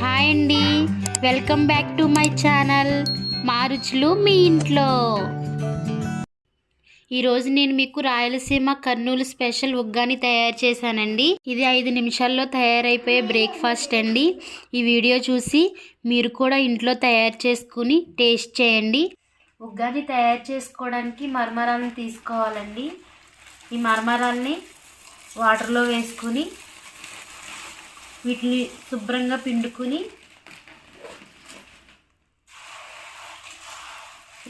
Hi అండి. Welcome back to my channel. మా రుచులు మీ ఇంట్లో. ఈరోజు నేను మీకు రాయలసీమ కర్నూలు స్పెషల్ ఉగ్గాని తయారు చేశానండి. ఇది ఐదు నిమిషాల్లో తయారైపోయే బ్రేక్ఫాస్ట్ అండి. ఈ వీడియో చూసి మీరు కూడా ఇంట్లో తయారు చేసుకుని టేస్ట్ చేయండి. ఉగ్గాని తయారు చేసుకోవడానికి మర్మరాలను తీసుకోవాలండి. ఈ మరమరాల్ని వాటర్లో వేసుకుని వీటిని శుభ్రంగా పిండుకుని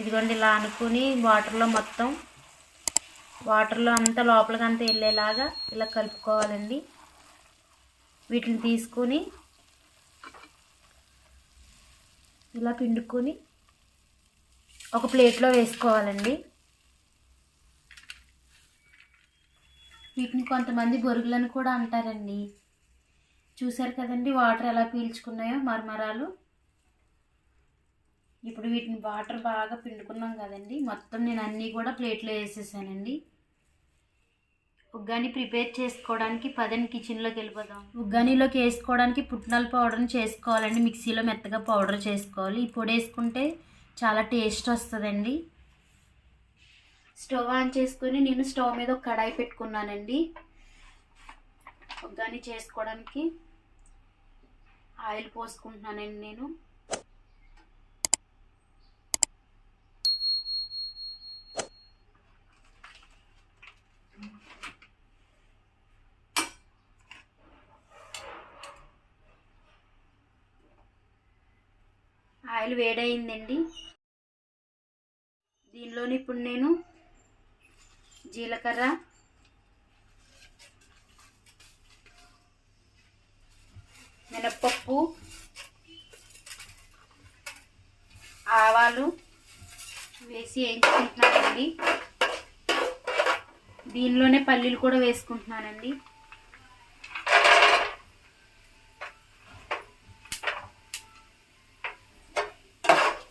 ఇదిగోండి ఇలా అనుకుని వాటర్లో మొత్తం వాటర్లో అంతా లోపలికి అంతా వెళ్ళేలాగా ఇలా కలుపుకోవాలండి. వీటిని తీసుకుని ఇలా పిండుకొని ఒక ప్లేట్లో వేసుకోవాలండి. వీటిని కొంతమంది బొరుగులను కూడా అంటారండి. చూసారు కదండి వాటర్ ఎలా పీల్చుకున్నాయో మరమరాలు. ఇప్పుడు వీటిని వాటర్ బాగా పిండుకున్నాం కదండి మొత్తం నేను అన్నీ కూడా ప్లేట్లో వేసేసానండి. ఉగ్గాని ప్రిపేర్ చేసుకోవడానికి పదని కిచెన్లోకి వెళ్ళిపోదాం. ఉగ్గానీలోకి వేసుకోవడానికి పుట్నాల పౌడర్ని చేసుకోవాలండి మిక్సీలో మెత్తగా పౌడర్ చేసుకోవాలి. ఈ పొడి వేసుకుంటే చాలా టేస్ట్ వస్తుందండి. స్టవ్ ఆన్ చేసుకుని నేను స్టవ్ మీద ఒక కడాయి పెట్టుకున్నానండి. ఉగ్గాని చేసుకోవడానికి. ఆయిల్ పోసుకుంటున్నానండి నేను. ఆయిల్ వేడయిందండి దీనిలోని ఇప్పుడు నేను జీలకర్ర మినప్పప్పు ఆవాలు వేసి వేయించుకుంటున్నానండి. దీనిలోనే పల్లీలు కూడా వేసుకుంటున్నానండి.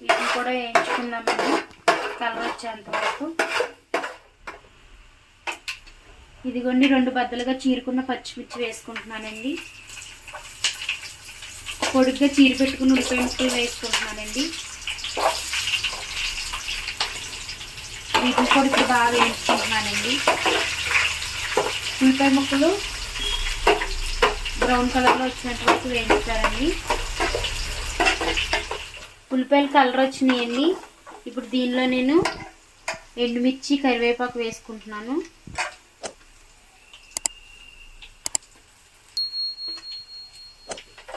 వీటిని కూడా వేయించుకుందామండి కలర్ వచ్చేంత వరకు. ఇదిగోండి రెండు బద్దలుగా చీరుకున్న పచ్చిమిర్చి వేసుకుంటున్నానండి. పొడిగ్గా చీర పెట్టుకుని ఉల్లిపాయ ముక్కలు వేసుకుంటున్నానండి. వీటిని కూడా ఇప్పుడు బాగా వేయించుకుంటున్నానండి ఉల్లిపాయ ముక్కలు బ్రౌన్ కలర్లో వచ్చినంత వరకు వేయించారండి. ఉల్లిపాయలు కలర్ వచ్చినాయండి. ఇప్పుడు దీనిలో నేను ఎండుమిర్చి కరివేపాకు వేసుకుంటున్నాను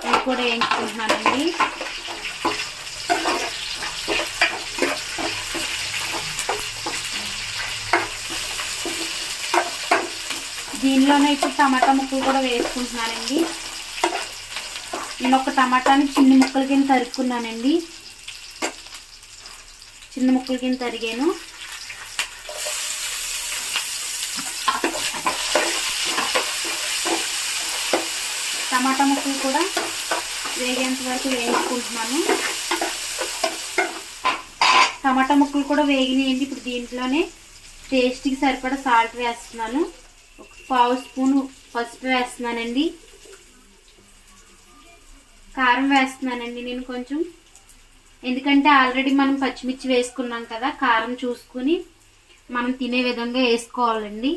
ఇవి కూడా వేయించుకుంటున్నానండి. దీనిలోనే ఇప్పుడు టమాటా ముక్కలు కూడా వేసుకుంటున్నానండి. నేను ఒక టమాటాని చిన్న ముక్కల కింద తరుక్కున్నానండి. చిన్న ముక్కల కింద తరిగాను. టమాటా ముక్కలు కూడా వేగేంత వరకు వేయించుకుంటున్నాను. టమాటా ముక్కలు కూడా వేగినాయండి. ఇప్పుడు దీంట్లోనే టేస్ట్కి సరిపడా సాల్ట్ వేస్తున్నాను. ఒక పావు స్పూన్ పసుపు వేస్తున్నానండి. కారం వేస్తున్నానండి నేను కొంచెం. ఎందుకంటే ఆల్రెడీ మనం పచ్చిమిర్చి వేసుకున్నాం కదా కారం చూసుకుని మనం తినే విధంగా వేసుకోవాలండి.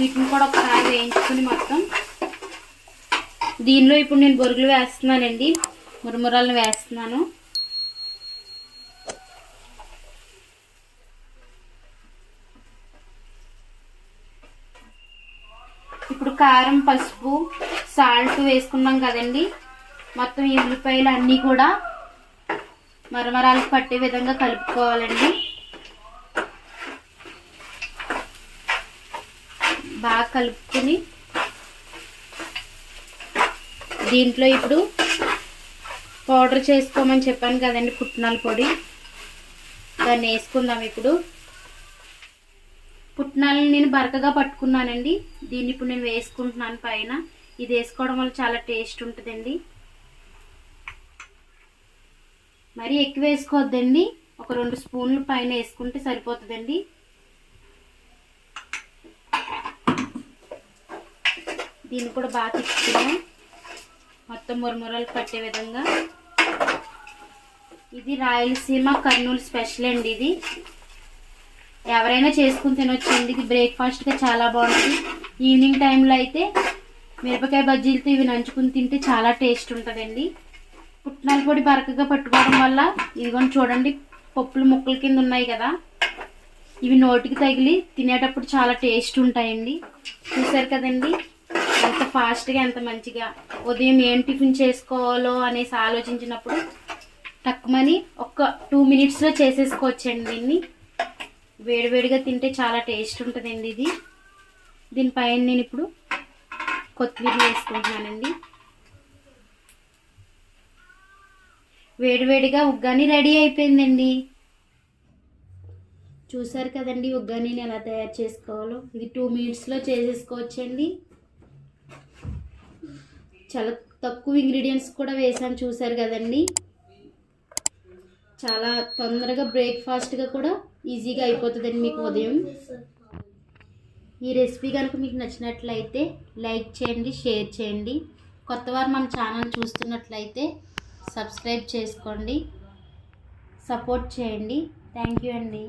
వీటిని కూడా ఒకసారి వేయించుకుని మొత్తం దీనిలో ఇప్పుడు నేను బొరుగులు వేస్తున్నానండి. మురమురాలను వేస్తున్నాను. ఇప్పుడు కారం పసుపు సాల్ట్ వేసుకున్నాం కదండి. మొత్తం ఈ ఉల్లిపాయలు అన్నీ కూడా మరమరాలకు పట్టే విధంగా కలుపుకోవాలండి. బాగా కలుపుకుని దీంట్లో ఇప్పుడు పౌడర్ చేసుకోమని చెప్పాను కదండి పుట్నాల పొడి. దాన్ని వేసుకుందాం ఇప్పుడు. పుట్నాలను నేను బరకగా పట్టుకున్నానండి. దీన్ని ఇప్పుడు నేను వేసుకుంటున్నాను పైన. ఇది వేసుకోవడం వల్ల చాలా టేస్ట్ ఉంటుందండి. మరీ ఎక్కువ వేసుకోవద్దండి. ఒక రెండు స్పూన్లు పైన వేసుకుంటే సరిపోతుందండి. దీన్ని కూడా బాగా తిప్పుకున్నాం మొత్తం మురమురలు పట్టే విధంగా. ఇది రాయలసీమ కర్నూలు స్పెషల్ అండి ఇది. ఎవరైనా చేసుకుని తినొచ్చండి ఇది బ్రేక్ఫాస్ట్గా చాలా బాగుంటుంది. ఈవినింగ్ టైంలో అయితే మిరపకాయ బజ్జీలతో ఇవి నంచుకుని తింటే చాలా టేస్ట్ ఉంటుందండి. పుట్నాల పొడి బరకగా పట్టుకోవడం వల్ల ఇదిగోండి చూడండి పప్పులు ముక్కల కింద ఉన్నాయి కదా. ఇవి నోటికి తగిలి తినేటప్పుడు చాలా టేస్ట్ ఉంటాయండి. చూసారు కదండి? ఎంత ఫాస్ట్గా ఎంత మంచిగా ఉదయం ఏం టిఫిన్ చేసుకోవాలో అనేసి ఆలోచించినప్పుడు తక్కువని ఒక్క టూ మినిట్స్లో చేసేసుకోవచ్చండి దీన్ని. వేడివేడిగా తింటే చాలా టేస్ట్ ఉంటుందండి ఇది. దీనిపైన నేను ఇప్పుడు కొత్తిమీర వేసుకుంటున్నానండి. వేడివేడిగా ఉగ్గాని రెడీ అయిపోయిందండి. చూసారు కదండి ఉగ్గాని ఎలా తయారు చేసుకోవాలో. ఇది టూ మినిట్స్లో చేసేసుకోవచ్చండి. చాలా తక్కువ ఇంగ్రీడియంట్స్ కూడా వేసాను చూసారు కదండి. చాలా తొందరగా బ్రేక్ఫాస్ట్గా కూడా ఈజీగా అయిపోతుందండి మీకు ఉదయం. ఈ రెసిపీ కనుక మీకు నచ్చినట్లయితే లైక్ చేయండి షేర్ చేయండి. కొత్తవారు మన ఛానల్ చూస్తున్నట్లయితే సబ్స్క్రైబ్ చేసుకోండి. సపోర్ట్ చేయండి. థ్యాంక్ యూ అండి.